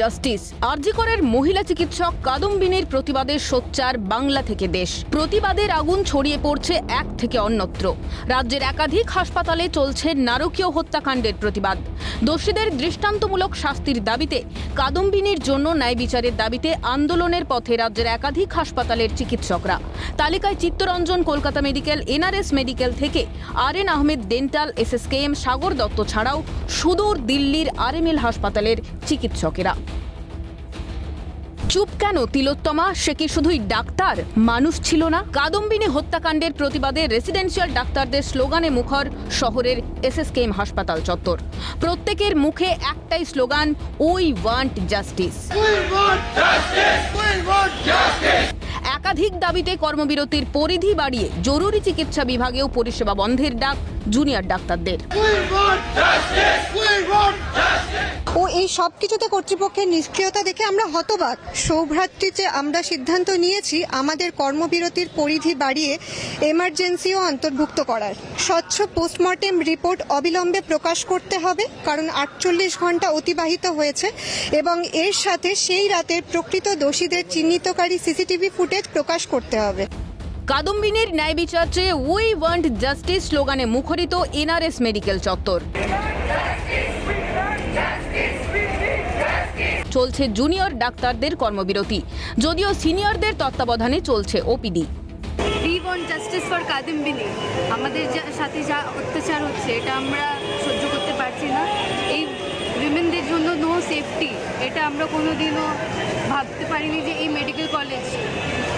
Justice আরজিকরের মহিলা চিকিৎসক কাদম্বিনীর প্রতিবাদের সোচ্চার বাংলা থেকে দেশ। প্রতিবাদের আগুন ছড়িয়ে পড়ছে এক থেকে অন্যত্র। রাজ্যের একাধিক হাসপাতালে চলছে নারকীয় হত্যাকাণ্ডের প্রতিবাদ। দোষীদের দৃষ্টান্তমূলক শাস্তির দাবিতে কাদম্বিনীর জন্য ন্যায় বিচারের দাবিতে আন্দোলনের পথে রাজ্যের একাধিক হাসপাতালের চিকিৎসকরা। তালিকায় Chittaranjan Kolkata medical, NRS medical থেকে R N Ahmed dental, SSKM Sagar Dutta ছাড়াও সুদূর দিল্লির আরএমএল হাসপাতালের চিকিৎসকেরা। চুপ কেন তিলোত্তমা? সে কি শুধুই ডাক্তার? মানুষ ছিল না। কাদম্বিনী হত্যাকাণ্ডের প্রতিবাদে রেসিডেন্সিয়াল ডাক্তারদের স্লোগানে মুখর শহরের এসএসকেএম হাসপাতাল চত্বর। প্রত্যেকের মুখে একটাই স্লোগান উই ওয়ান্ট জাস্টিস! একাধিক দাবিতে কর্মবিরতির পরিধি বাড়িয়ে জরুরি চিকিৎসা বিভাগেও পরিষেবা বন্ধের ডাক জুনিয়র ডাক্তারদের। ও এই সব কিছুতে কর্তৃপক্ষের নিষ্ক্রিয়তা দেখে আমরা হতবাক। সৌভ্রাতৃতে আমরা সিদ্ধান্ত নিয়েছি, আমাদের কর্মবিরতির পরিধি বাড়িয়ে এমার্জেন্সিও অন্তর্ভুক্ত করার। স্বচ্ছ পোস্টমর্টেম রিপোর্ট অবিলম্বে প্রকাশ করতে হবে, কারণ আটচল্লিশ ঘণ্টা অতিবাহিত হয়েছে এবং এর সাথে সেই রাতের প্রকৃত দোষীদের চিহ্নিতকারী সিসিটিভি ফুটেজ প্রকাশ করতে হবে। কাদম্বিনীর ন্যায় বিচার চেয়ে উই ওয়ান্ট জাস্টিস স্লোগানে মুখরিত এনআরএস মেডিকেল চত্বর। চলছে জুনিয়র ডাক্তারদের কর্মবিরতি। যদিও সিনিয়রদের তত্ত্বাবধানে চলছে OPD. We want justice for Kadambini আমাদের সাথে যা অত্যাচার হচ্ছে, এটা আমরা সহ্য করতে পারছি না। এই উইমেনদের জন্য নো সেফটি এটা আমরা কোনো দিনও ভাবতে পারিনি যে এই মেডিকেল কলেজ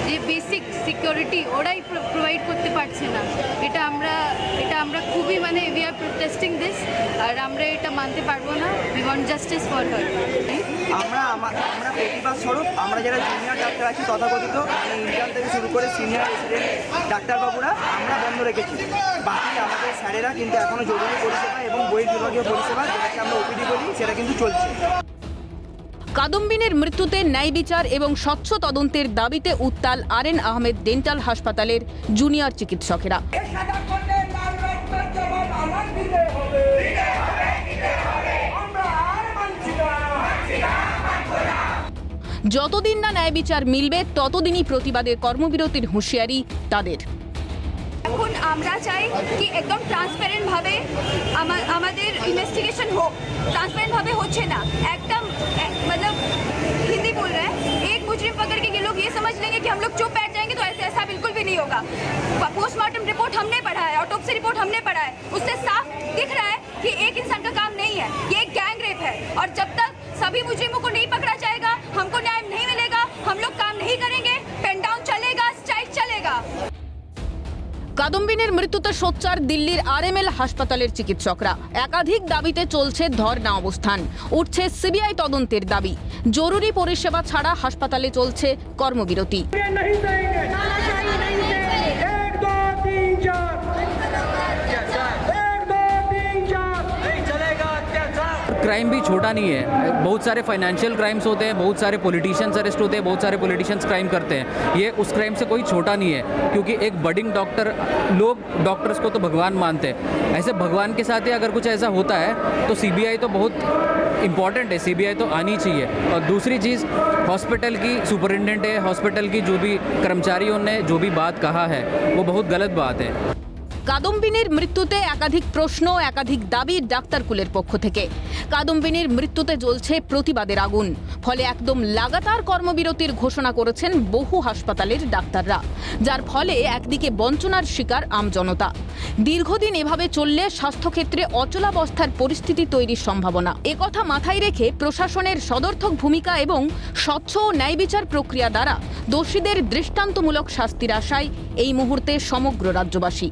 যে বেসিক সিকিউরিটি ওরাই প্রোভাইড করতে পারছে না। এটা আমরা এটা আমরা খুবই মানে উই আর প্রোটেস্টিং দিস আর আমরা এটা মানতে পারব না। We want justice for her আমরা আমরা প্রতিবাদ স্বরূপ আমরা যারা জুনিয়র ডাক্তার আছি তথাকথিত ইন্টার্ন থেকে শুরু করে সিনিয়র রেসিডেন্ট ডাক্তারবাবুরা আমরা বন্ধ রেখেছি। বাকি আমাদের স্যারেরা কিন্তু এখনও জরুরি পরিষেবা এবং বই বিভাগীয় পরিষেবা যেটাকে আমরা ওপিডি বলি সেটা কিন্তু চলছে। কাদম্বিনের মৃত্যুতে ন্যায় বিচার এবং স্বচ্ছ তদন্তের দাবিতে উত্তাল আরএন আহমেদ ডেন্টাল হাসপাতালের জুনিয়র চিকিৎসকেরা। যতদিন না ন্যায় বিচার মিলবে ততদিনই প্রতিবাদের কর্মবিরতির হুঁশিয়ারি তাদের এখন আমরা চাই কি একদম আমাদের ইনভেস্টিগেশন হোক হচ্ছে না একদম उससे एक इंसान का काम नहीं है और जब तक सभी मुजरिमों को नहीं কাদম্বিনীর মৃত্যুতে সোচ্চার দিল্লির আরএমএল হাসপাতালের চিকিৎসকরা। একাধিক দাবিতে চলছে ধর্ণা অবস্থান। উঠছে সিবিআই তদন্তের দাবি। জরুরি পরিষেবা ছাড়া হাসপাতালে চলছে কর্মবিরতি। क्राइम भी छोटा नहीं है। बहुत सारे फाइनेंशियल क्राइम्स होते हैं, बहुत सारे पॉलिटिशियंस अरेस्ट होते हैं, बहुत सारे पॉलिटिशियंस क्राइम करते हैं। ये उस क्राइम से कोई छोटा नहीं है, क्योंकि एक बडिंग डॉक्टर लोग डॉक्टर्स को तो भगवान मानते हैं। ऐसे भगवान के साथ ही अगर कुछ ऐसा होता है तो सीबीआई तो बहुत इंपॉर्टेंट है सीबीआई तो आनी चाहिए। और दूसरी चीज़ हॉस्पिटल की सुपरिटेंडेंट है हॉस्पिटल की जो भी कर्मचारियों ने जो भी बात कहा है, वो बहुत गलत बात है। কাদম্বিনীর মৃত্যুতে একাধিক প্রশ্ন একাধিক দাবি ডাক্তারকুলের পক্ষ থেকে। কাদম্বিনীর মৃত্যুতে জ্বলছে প্রতিবাদের আগুন। ফলে একদম লাগাতার কর্মবিরতির ঘোষণা করেছেন বহু হাসপাতালের ডাক্তাররা, যার ফলে একদিকে বঞ্চনার শিকার আমজনতা দীর্ঘদিন এভাবে চললে স্বাস্থ্যক্ষেত্রে অচলাবস্থার পরিস্থিতি তৈরির সম্ভাবনা। একথা মাথায় রেখে প্রশাসনের সদর্থক ভূমিকা এবং স্বচ্ছ ও ন্যায় বিচার প্রক্রিয়া দ্বারা দোষীদের দৃষ্টান্তমূলক শাস্তির আশায় এই মুহূর্তে সমগ্র রাজ্যবাসী।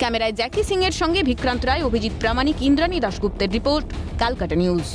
ক্যামেরায় জ্যাকি সিং এর সঙ্গে বিক্রান্ত রায় অভিজিৎ প্রামাণিক ইন্দ্রাণী দাশগুপ্তের রিপোর্ট ক্যালকাটা নিউজ।